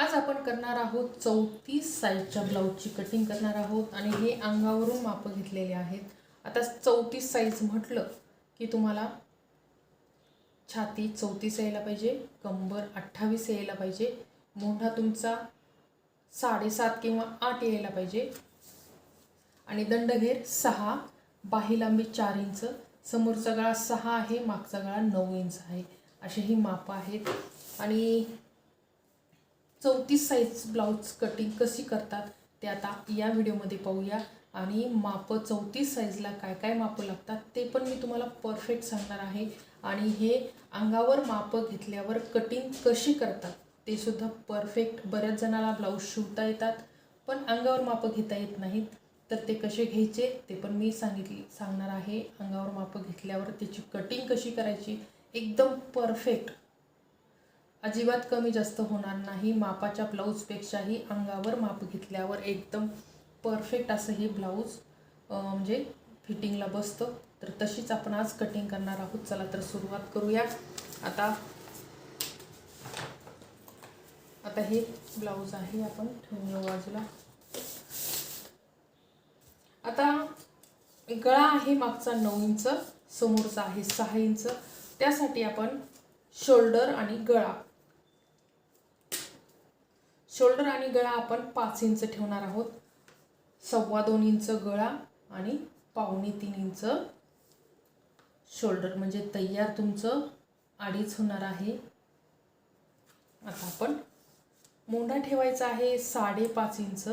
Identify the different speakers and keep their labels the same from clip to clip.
Speaker 1: आज आपण करणार आहोत चौतीस साईजच्या ब्लाऊजची कटिंग करणार आहोत आणि हे अंगावरून मापं घेतलेले आहेत. आता चौतीस साईज म्हटलं की तुम्हाला छाती चौतीस यायला पाहिजे कंबर अठ्ठावीस यायला पाहिजे मोंढा तुमचा साडेसात किंवा आठ यायला पाहिजे आणि दंडघेर सहा बाही लांबी चार इंच समोरचा गळा सहा आहे मागचा गळा नऊ इंच आहे. असे ही मापं आहेत आणि चौतीस साईज ब्लाऊज कटिंग कशी करतात ते आता या व्हिडिओमध्ये पाहूया. आणि मापं चौतीस साईजला काय काय मापं लागतात ते पण मी तुम्हाला परफेक्ट सांगणार आहे. आणि हे अंगावर मापं घेतल्यावर कटिंग कशी करतात ते सुद्धा परफेक्ट बऱ्याच जणाला ब्लाऊज शिवता येतात. पण अंगावर मापं घेता येत नाहीत. तर ते कसे घ्यायचे ते पण मी सांगितले सांगणार आहे. अंगावर मापं घेतल्यावर त्याची कटिंग कशी करायची? एकदम परफेक्ट अजिबात कमी जास्त होणार नाही. मापाच्या ब्लाऊजपेक्षाही अंगावर माप घेतल्यावर एकदम परफेक्ट असं हे ब्लाऊज म्हणजे फिटिंगला बसतं. तर तशीच आपण आज कटिंग करणार आहोत. चला तर सुरुवात करूया. आता आता हे ब्लाऊज आहे आपण ठेवून बाजूला. आता गळा आहे मागचा नऊ इंच समोरचा आहे सहा इंच. त्यासाठी आपण शोल्डर आणि गळा शोल्डर आणि गळा आपण पाच इंच ठेवणार आहोत. सव्वा दोन इंच गळा आणि पावणे तीन इंच शोल्डर म्हणजे तयार तुमचं अडीच होणार आहे. आता आपण मोंढा ठेवायचा आहे साडेपाच इंच.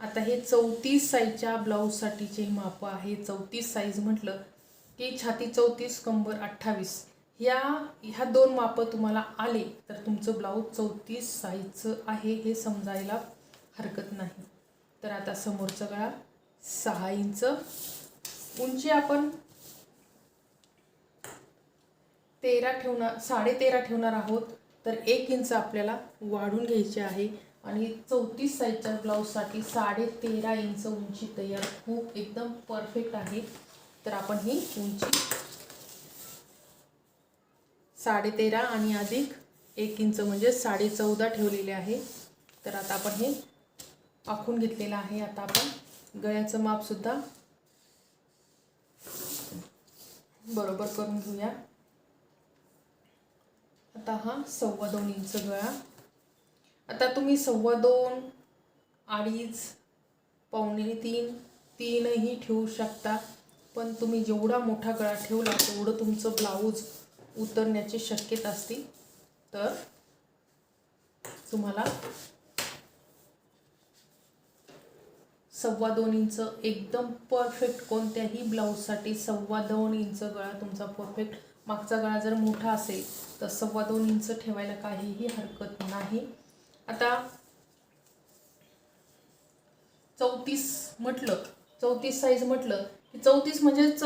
Speaker 1: आता हे चौतीस साईजच्या ब्लाऊजसाठीचे मापं आहे. चौतीस साईज म्हटलं की छाती चौतीस कंबर अठ्ठावीस. या ह्या दोन मापं तुम्हाला आले तर तुमचं ब्लाऊज चौतीस साईजचं आहे हे समजायला हरकत नाही. तर आता समोरचा गळा सहा इंच. उंची आपण तेरा ठेवणार साडेतेरा ठेवणार आहोत तर एक इंच आपल्याला वाढून घ्यायचे आहे. आणि चौतीस साईजच्या ब्लाऊजसाठी साडेतेरा इंच उंची तयार खूप एकदम परफेक्ट आहे. तर आपण ही उंची साडेतेरा आणि अधिक एक इंच म्हणजे साडे चौदा ठेवलेले आहे. तर आता आपण हे आखून घेतलेलं आहे. आता आपण गळ्याचं मापसुद्धा बरोबर करून घेऊया. आता हा सव्वा दोन इंच गळा. आता तुम्ही सव्वा दोन अडीच पावणे तीन तीनही ठेवू शकता. पण तुम्ही जेवढा मोठा गळा ठेवला तेवढं तुमचं ब्लाऊज उतरण्याची शक्यता असती तर तुम्हाला सव्वा दोन इंच एकदम परफेक्ट कोणत्याही ब्लाऊजसाठी सव्वा दोन इंच गळा तुमचा परफेक्ट मागचा गळा जर मोठा असेल तर सव्वा दोन इंच ठेवायला काहीही हरकत नाही. आता चौतीस म्हटलं चौतीस साईज म्हटलं की चौतीस म्हणजेच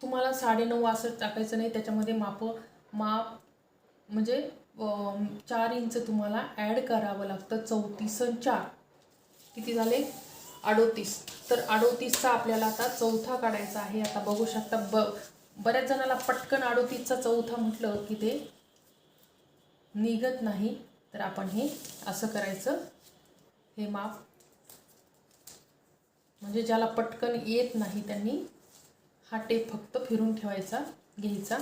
Speaker 1: तुम्हाला साडेनऊ असं टाकायचं नाही त्याच्यामध्ये माप माप म्हणजे चार इंच तुम्हाला ॲड करावं लागतं चौतीस आणि चार. किती झाले? अडोतीस. तर अडोतीसचा आपल्याला आता चौथा काढायचा आहे. आता बघू शकता ब बऱ्याच जणाला पटकन अडोतीसचा चौथा म्हटलं की ते निघत नाही. तर आपण हे असं करायचं. हे माप. म्हणजे ज्याला पटकन येत नाही त्यांनी हा टेप फक्त फिरून ठेवायचा घ्यायचा.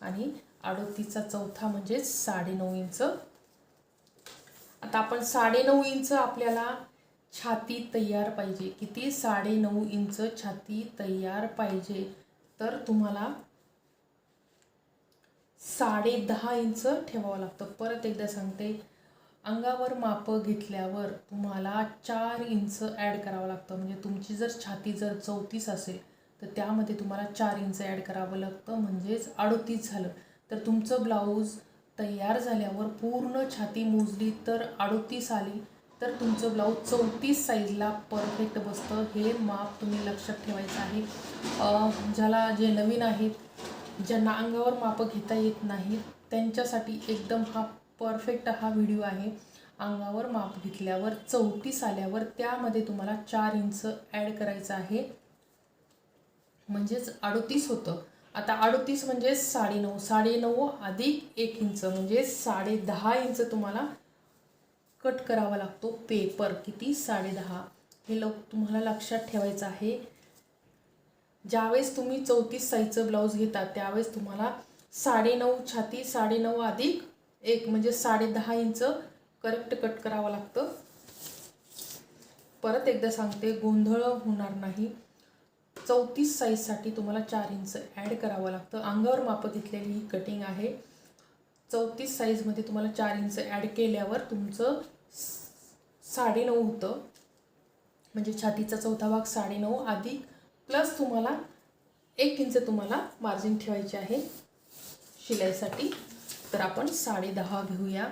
Speaker 1: आणि अडोतीसचा चौथा म्हणजे साडेनऊ इंच. आता आपण साडेनऊ इंच आपल्याला छाती तयार पाहिजे. किती? साडेनऊ इंच छाती तयार पाहिजे. तर तुम्हाला साडे दहा इंच ठेवावं लागतं. परत एकदा सांगते. अंगावर मापं घेतल्यावर तुम्हाला चार इंच ॲड करावं लागतं. म्हणजे तुमची जर छाती जर चौतीस असेल तर त्यामध्ये तुम्हाला चार इंच ॲड करावं लागतं म्हणजेच अडोतीस झालं. तर तुमचं ब्लाऊज तयार झाल्यावर पूर्ण छाती मोजली तर अडोतीस आली तर तुमचं ब्लाऊज चौतीस साईजला परफेक्ट बसतं. हे माप तुम्ही लक्षात ठेवायचं आहे. ज्याला जे नवीन आहेत ज्यांना अंगावर मापं घेता येत नाहीत त्यांच्यासाठी एकदम हा परफेक्ट हा व्हिडिओ आहे. अंगावर माप घेतल्यावर चौतीस आल्यावर त्यामध्ये तुम्हाला चार इंच ॲड करायचं आहे. म्हणजेच अडोतीस होतं. आता अडोतीस म्हणजे साडेनऊ साडेनऊ अधिक एक इंच म्हणजे साडे दहा इंच तुम्हाला कट करावा लागतो. पेपर किती? साडेदहा. हे लोक तुम्हाला लक्षात ठेवायचं आहे. ज्यावेळेस तुम्ही चौतीस साईजचं ब्लाऊज घेता त्यावेळेस तुम्हाला साडेनऊ छाती साडेनऊ अधिक एक म्हणजे साडेदहा इंच करेक्ट कट करावं लागतं. परत एकदा सांगते गोंधळ होणार नाही. चौतीस साईजसाठी तुम्हाला चार इंच ॲड करावं लागतं. अंगावर मापं घेतलेली ही कटिंग आहे. चौतीस साईजमध्ये तुम्हाला चार इंच ॲड केल्यावर तुमचं साडे साडेनऊ होतं. म्हणजे छातीचा चौथा भाग साडेनऊ अधिक प्लस तुम्हाला एक इंच तुम्हाला मार्जिन ठेवायचे आहे. शिलाईसाठी. तर आपण साडेदहा घेऊया.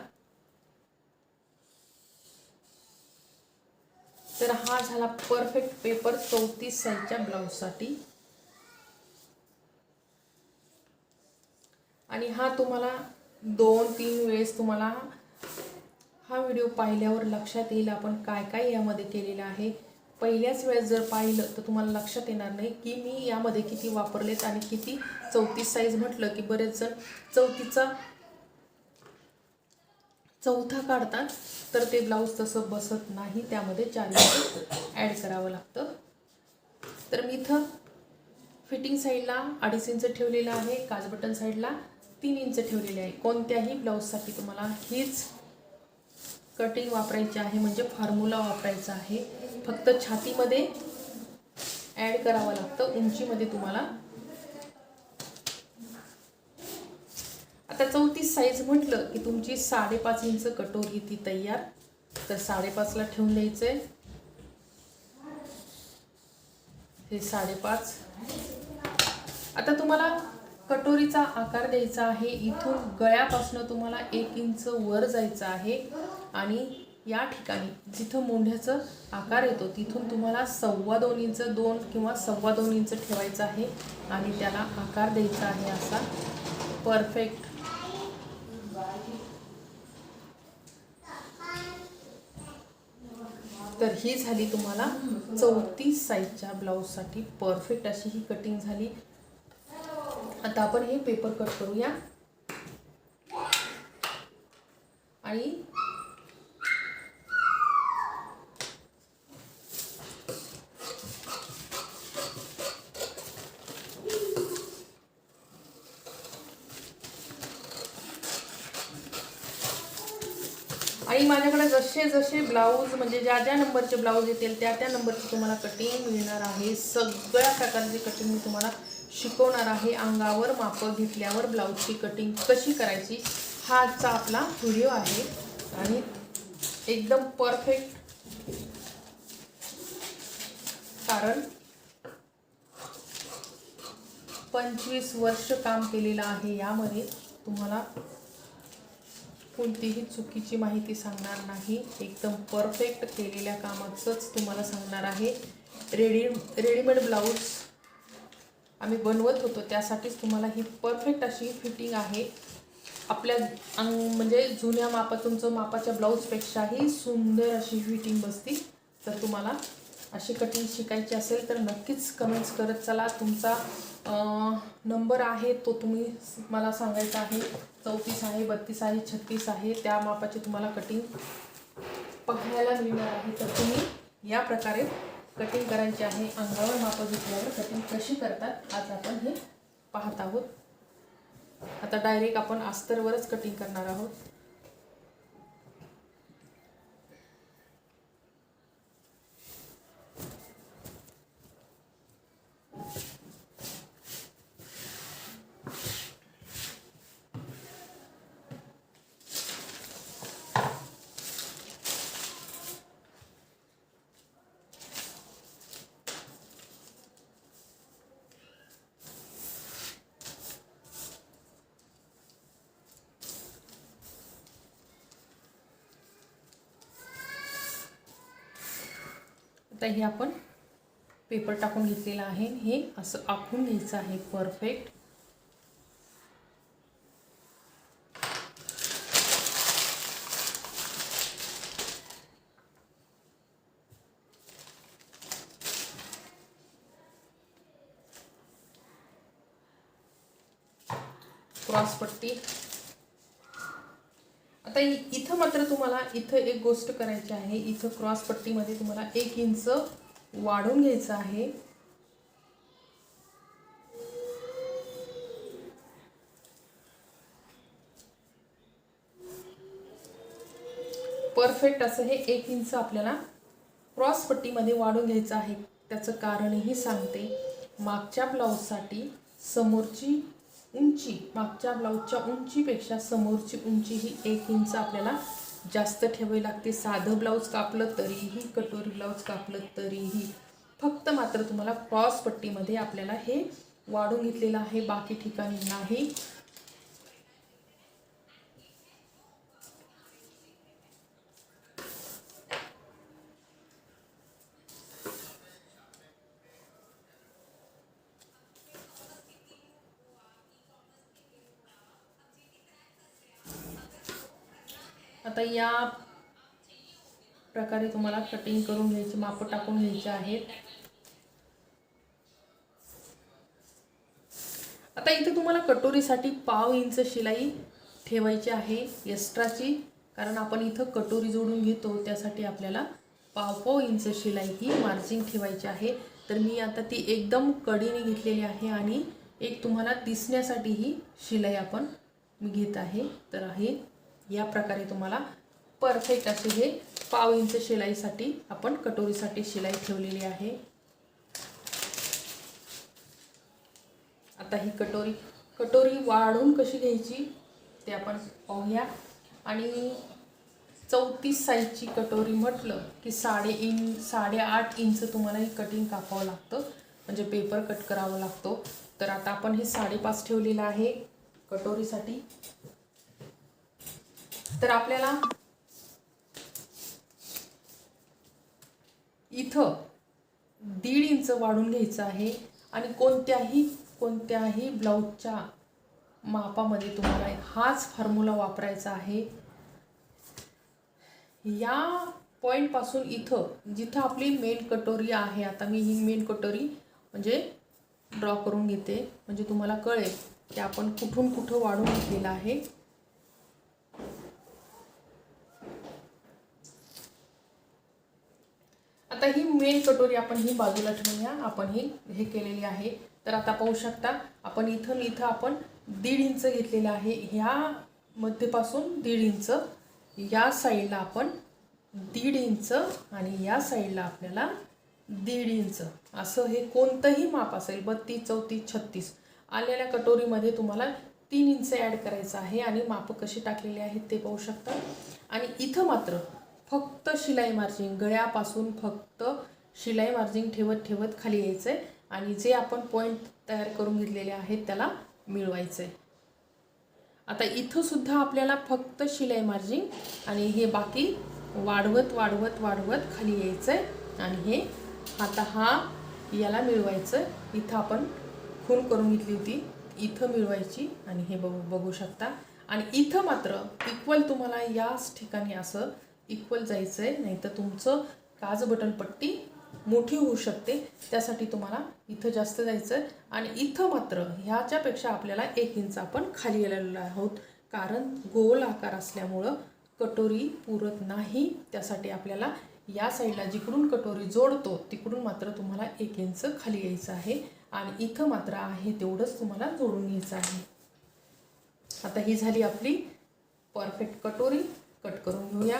Speaker 1: तर हा झाला परफेक्ट पेपर चौतीस साईजच्या ब्लाऊजसाठी आणि हा तुम्हाला दोन तीन वेळेस तुम्हाला हा व्हिडिओ पाहिल्यावर लक्षात येईल आपण काय काय यामध्ये केलेलं आहे. पहिल्याच वेळेस जर पाहिलं तर तुम्हाला लक्षात येणार नाही की मी यामध्ये किती वापरलेत आणि किती चौतीस साईज म्हटलं की बरेच जण चौथीचा चौथा काढतात तर ते ब्लाऊज तसं बसत नाही त्यामध्ये चार ॲड करावं लागतं. तर मी इथं फिटिंग साईडला अडीच इंच ठेवलेलं आहे काज बटन साईडला तीन इंच ठेवलेले आहे. कोणत्याही ब्लाऊजसाठी तुम्हाला हीच कटिंग वापरायची आहे म्हणजे फॉर्म्युला वापरायचा आहे. फक्त छातीमध्ये ॲड करावं लागतं उंचीमध्ये तुम्हाला आता चौतीस साईज म्हटलं की तुमची साडेपाच इंच कटोरी ती तयार. तर साडेपाचला ठेवून आहे हे साडेपाच. आता तुम्हाला कटोरीचा आकार द्यायचा आहे. इथून गळ्यापासून तुम्हाला एक इंच वर जायचं आहे. आणि या ठिकाणी जिथं मोंढ्याचं आकार येतो तिथून तुम्हाला सव्वा दोन इंच दोन किंवा सव्वा दोन इंच ठेवायचं आहे. आणि त्याला आकार द्यायचा आहे असा. परफेक्ट तर ही झाली तुम्हाला चौतीस साईजच्या ब्लाऊजसाठी परफेक्ट अशी ही कटिंग झाली. आता आपण हे पेपर कट करूया. आणि जसे जसे ब्लाऊज म्हणजे ज्या ज्या नंबरचे ब्लाऊज येतील त्या त्या नंबरची तुम्हाला कटिंग मिळणार आहे. सगळ्या प्रकारची कटिंग मी तुम्हाला शिकवणार आहे. अंगावर मापं घेतल्यावर ब्लाऊजची कटिंग कशी करायची हा आजचा आपला व्हिडिओ आहे. आणि एकदम परफेक्ट कारण पंचवीस वर्ष काम केलेलं आहे यामध्ये तुम्हाला कोणतीही चुकीची माहिती सांगणार नाही. एकदम परफेक्ट केलेल्या कामाचंच तुम्हाला सांगणार आहे. रेडी रेडीमेड ब्लाऊज आम्ही बनवत होतो. त्यासाठीच तुम्हाला ही परफेक्ट अशी फिटिंग आहे. आपल्या अंग म्हणजे जुन्या मापा तुमचं मापाच्या ब्लाऊजपेक्षाही सुंदर अशी फिटिंग बसती. तर तुम्हाला अशी कटिंग शिकायची असेल तर नक्कीच कमेंट्स करत चला. तुमचा नंबर आहे तो तुम्ही मला सांगायचा आहे. चौतीस आहे बत्तीस आहे छत्तीस आहे त्या मापाची तुम्हाला कटिंग पकडायला मिळणार आहे. तर तुम्ही या प्रकारे कटिंग करायची आहे. अंगावर माप घेतल्यावर कटिंग कशी करतात आज आपण हे पाहत आहोत. आता डायरेक्ट आपण अस्तरवरच कटिंग करणार आहोत. आता हे आपण पेपर टाकून घेतलेलं आहे. हे असं आखून घ्यायचं आहे. परफेक्ट क्रॉसपट्टी पट्टी आता आता इ- इथं मात्र तुम्हाला इथं एक गोष्ट करायची आहे. इथं क्रॉस पट्टीमध्ये तुम्हाला एक इंच वाढून घ्यायचं आहे. परफेक्ट असं हे एक इंच आपल्याला क्रॉसपट्टीमध्ये वाढून घ्यायचं आहे. त्याचं कारणही सांगते. मागच्या ब्लाऊजसाठी समोरची उंची मागच्या ब्लाऊजच्या उंचीपेक्षा समोरची उंची ही एक इंच आपल्याला जास्त ठेवावी लागते. साधं ब्लाऊज कापलं तरीही कटोरी ब्लाऊज कापलं तरीही. फक्त मात्र तुम्हाला क्रॉस पट्टीमध्ये आपल्याला हे वाढून घेतलेलं आहे. बाकी ठिकाणी नाही. आता या प्रकारे तुम्हाला कटिंग करून घ्यायची माप टाकून घ्यायचे आहेत. आता इथे तुम्हाला कटोरीसाठी पाव इंच शिलाई ठेवायची आहे एक्स्ट्राची कारण आपण इथं कटोरी जोडून घेतो त्यासाठी आपल्याला पाव पाव इंच शिलाई ही मार्जिन ठेवायची आहे. तर मी आता ती एकदम कडीने घेतलेली आहे आणि एक तुम्हाला दिसण्यासाठी ही शिलाई आपण घेत आहे. तर आहे या प्रकारे तुम्हाला परफेक्ट असे हे पाव इंच शिलाईसाठी आपण कटोरीसाठी शिलाई ठेवलेली आहे. आता ही कटोरी कटोरी वाढून कशी घ्यायची ते आपण पाहूया. आणि चौतीस साईजची कटोरी म्हटलं की साडे इन साडेआठ इंच तुम्हाला ही कटिंग कापावं लागतं. म्हणजे पेपर कट करावा लागतो. तर आता आपण हे साडेपाच ठेवलेलं आहे कटोरीसाठी. तर आपल्याला इथं दीड इंच वाढून घ्यायचं आहे आणि कोणत्याही कोणत्याही ब्लाऊजच्या मापामध्ये तुम्हाला हाच फॉर्म्युला वापरायचा आहे. या पॉईंटपासून इथं जिथं आपली मेन कटोरी आहे आता मी ही मेन कटोरी म्हणजे ड्रॉ करून घेते. म्हणजे तुम्हाला कळेल की आपण कुठून कुठं वाढून घेतलेलं आहे. आता ही मेन कटोरी आपण ही बाजूला ठेवूया. आपण ही हे केलेली आहे. तर आता पाहू शकता आपण इथं इथं आपण दीड इंच घेतलेलं आहे. ह्या मध्यपासून दीड इंच. या साईडला आपण दीड इंच आणि या साईडला आपल्याला दीड इंच. असं हे कोणतंही माप असेल बत्तीस चौतीस छत्तीस. आलेल्या कटोरीमध्ये तुम्हाला तीन इंच ॲड करायचं आहे आणि माप कशी टाकलेली आहेत ते पाहू शकता. आणि इथं मात्र फक्त शिलाई मार्जिन गळ्यापासून फक्त शिलाई मार्जिन ठेवत ठेवत खाली यायचं आहे आणि जे आपण पॉईंट तयार करून घेतलेले आहेत त्याला मिळवायचं आहे आता इथं सुद्धा आपल्याला फक्त शिलाई मार्जिंग आणि हे बाकी वाढवत वाढवत वाढवत खाली यायचं आहे आणि हे आता हा याला मिळवायचं इथं आपण खून करून घेतली होती इथं मिळवायची आणि हे बघू बघू शकता. आणि इथं मात्र इक्वल तुम्हाला याच ठिकाणी असं इक्वल जायचं आहे नाही तर तुमचं काज बटन पट्टी मोठी होऊ शकते. त्यासाठी तुम्हाला इथं जास्त जायचं आहे आणि इथं मात्र ह्याच्यापेक्षा आपल्याला एक इंच आपण खाली आलेलो आहोत. कारण गोल आकार असल्यामुळं कटोरी पुरत नाही. त्यासाठी आपल्याला या साईडला जिकडून कटोरी जोडतो तिकडून मात्र तुम्हाला एक इंच खाली यायचं आहे. आणि इथं मात्र आहे तेवढंच तुम्हाला जोडून घ्यायचं आहे. आता ही झाली आपली परफेक्ट कटोरी. कट करून घेऊया.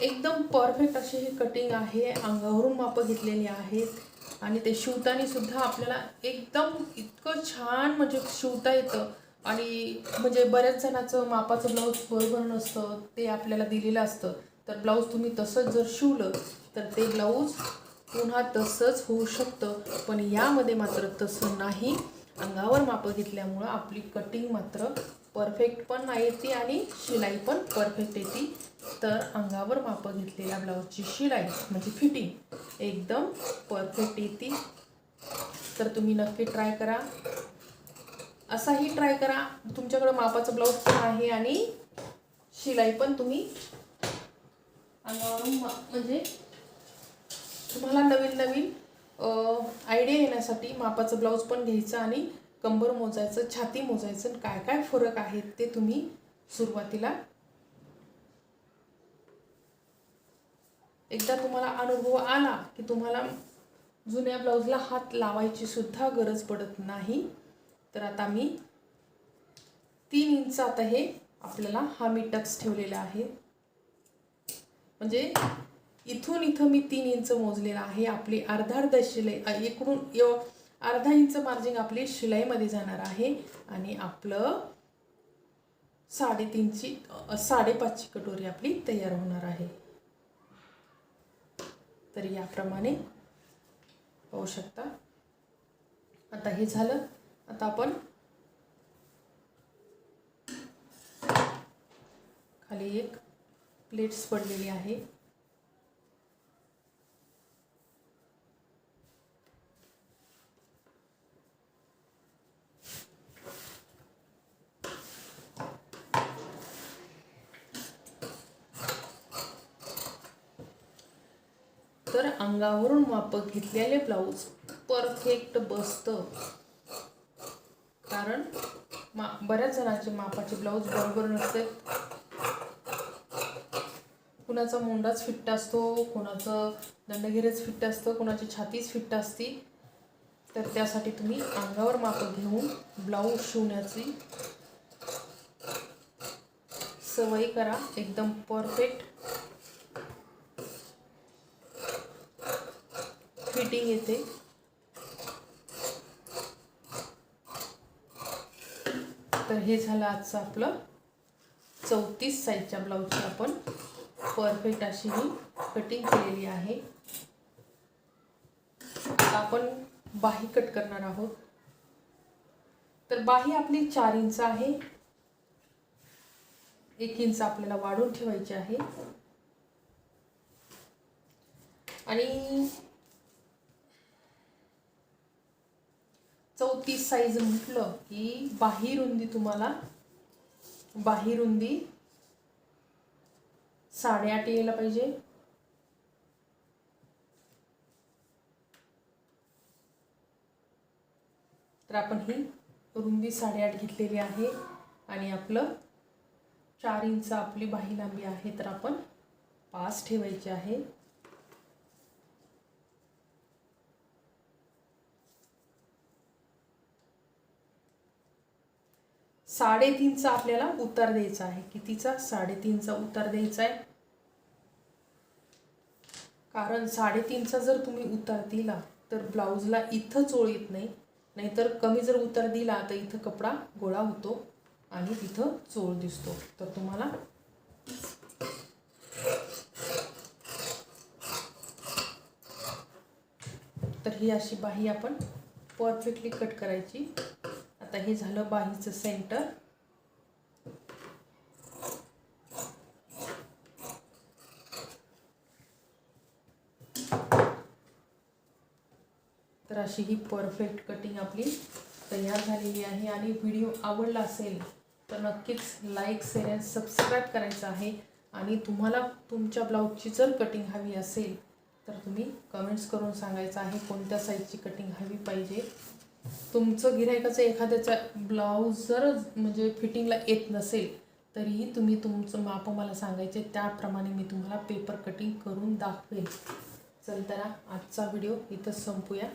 Speaker 1: एकदम परफेक्ट अशी ही कटिंग आहे. अंगावरून मापं घेतलेली आहेत. आणि ते शिवताना सुद्धा आपल्याला एकदम इतकं छान म्हणजे शिवता येतं. आणि म्हणजे बऱ्याच जणाचं मापाचं ब्लाऊज बरोबर नसतं. ते आपल्याला दिलेलं असतं. तर ब्लाऊज तुम्ही तसंच जर शिवलं तर ते ब्लाऊज पुन्हा तसंच होऊ शकतं. पण यामध्ये मात्र तसं नाही. अंगावर मापं घेतल्यामुळं आपली कटिंग मात्र परफेक्ट पण नाही येते आणि शिलाई पण परफेक्ट येते. तर अंगावर मापं घेतलेल्या ब्लाऊजची शिलाई म्हणजे फिटिंग एकदम परफेक्ट येते. तर तुम्ही नक्की ट्राय करा. असाही ट्राय करा. तुमच्याकडं मापाचं ब्लाऊज पण आहे आणि शिलाई पण तुम्ही अंगावरून मा- म्हणजे तुम्हाला नवीन नवीन आयडिया येण्यासाठी मापाचं ब्लाऊज पण घ्यायचं आणि कंबर मोजायचं छाती मोजायचं आणि काय काय फरक आहेत ते तुम्ही सुरुवातीला एकदा तुम्हाला अनुभव आला की तुम्हाला जुन्या ब्लाऊजला हात लावायची सुद्धा गरज पडत नाही. तर आता मी तीन इंच आता हे आपल्याला हा मी टक्स ठेवलेला आहे. म्हणजे इथून इथं मी तीन इंच मोजलेलं आहे. आपली अर्धा अर्धा शिलाई इकडून अर्धा इंच मार्जिंग आपली शिलाईमध्ये जाणार आहे. आणि आपलं साडेतीनची साडेपाचची कटोरी आपली तयार होणार आहे. तर याप्रमाणे पाहू शकता. आता हे झालं. आता आपण खाली एक प्लेट्स पडलेली आहे. तर अंगावरून मापक घेतलेले ब्लाऊज परफेक्ट बसतं. कारण मा बऱ्याच जणांचे मापाचे ब्लाऊज बरोबर नसते. कुणाचा मोंडाच फिट्ट असतो कुणाचं दंडगिरीच फिट्ट असतं कुणाची छातीच फिट्ट असती. तर त्यासाठी तुम्ही अंगावर माप घेऊन ब्लाऊज शिवण्याची सवय करा. एकदम परफेक्ट फिटिंग येते. तर हे झालं आजचं आपलं चौतीस साईजच्या ब्लाऊजची आपण. परफेक्ट अशी ही कटिंग केलेली आहे. आता आपण बाही कट करणार आहोत. तर बाही आपली चार इंच आहे. एक इंच आपल्याला वाढून ठेवायची आहे. आणि चौतीस साईज म्हटलं की बाही रुंदी तुम्हाला बाही रुंदी साडेआठ यायला पाहिजे. तर आपण ही रुंदी साडेआठ घेतलेली आहे आणि आपलं चार इंच आपली बाही लांबी आहे तर आपण पाच ठेवायची आहे. साडेतीनचा आपल्याला उतार द्यायचा आहे. कितीचा? साडेतीनचा उतार द्यायचा आहे. कारण साडेतीनचा जर तुम्ही उतार दिला तर ब्लाऊजला इथं चोळ येत नाही. नाहीतर कमी जर उतार दिला तर इथं कपडा गोळा होतो आणि तिथं चोळ दिसतो. तर तुम्हाला तर ही अशी बाही आपण परफेक्टली कट करायची. आता हे झालं बाहीचं सेंटर तर अशी ही परफेक्ट कटिंग आपली तयार झालेली आहे आणि व्हिडिओ आवडला असेल तर नक्कीच लाईक शेअर अँड सबस्क्राईब करायचं आहे. आणि तुम्हाला तुमच्या ब्लाऊजची जर कटिंग हवी असेल तर तुम्ही कमेंट्स करून सांगायचं आहे कोणत्या साईजची कटिंग हवी पाहिजे. तुमचं गिरायकाचं एखाद्याचा ब्लाऊज जर म्हणजे फिटिंगला येत नसेल तरीही तुम्ही तुमचं माप मला सांगायचे त्याप्रमाणे मी तुम्हाला पेपर कटिंग करून दाखवेन. चल तर आजचा व्हिडिओ इथं संपूया.